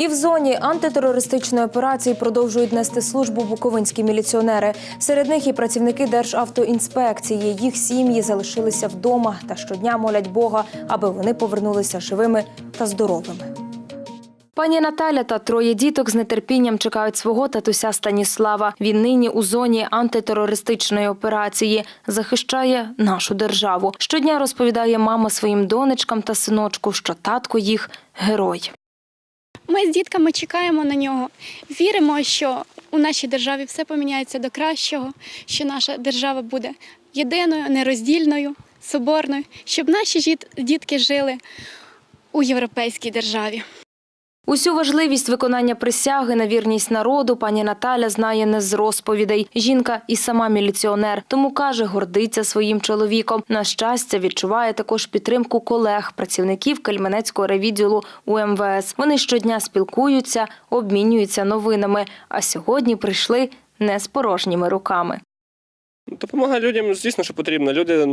І в зоні антитерористичної операції продовжують нести службу буковинські міліціонери. Серед них і працівники Державтоінспекції. Їх сім'ї залишилися вдома та щодня молять Бога, аби вони повернулися живими та здоровими. Пані Наталя та троє діток з нетерпінням чекають свого татуся Станіслава. Він нині у зоні антитерористичної операції захищає нашу державу. Щодня розповідає мама своїм донечкам та синочку, що татко їх герой. Ми з дітками чекаємо на нього. Віримо, що у нашій державі все поміняється до кращого, що наша держава буде єдиною, нероздільною, соборною, щоб наші дітки жили у європейській державі. Усю важливість виконання присяги на вірність народу пані Наталя знає не з розповідей. Жінка і сама міліціонер, тому каже, гордиться своїм чоловіком. На щастя, відчуває також підтримку колег, працівників Кельменецького райвідділу УМВС. Вони щодня спілкуються, обмінюються новинами. А сьогодні прийшли не з порожніми руками. Допомога людям, звісно, що потрібно. Люди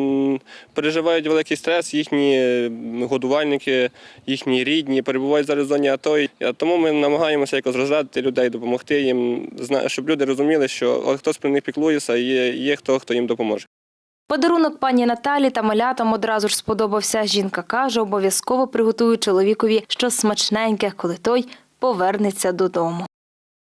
переживають великий стрес, їхні годувальники, їхні рідні перебувають зараз в зоні АТО. Тому ми намагаємося якось розрадити людей, допомогти їм, щоб люди розуміли, що хтось про них піклується, і є, є хто, хто їм допоможе. Подарунок пані Наталі та малятам одразу ж сподобався. Жінка каже, обов'язково приготує чоловікові щось смачненьке, коли той повернеться додому.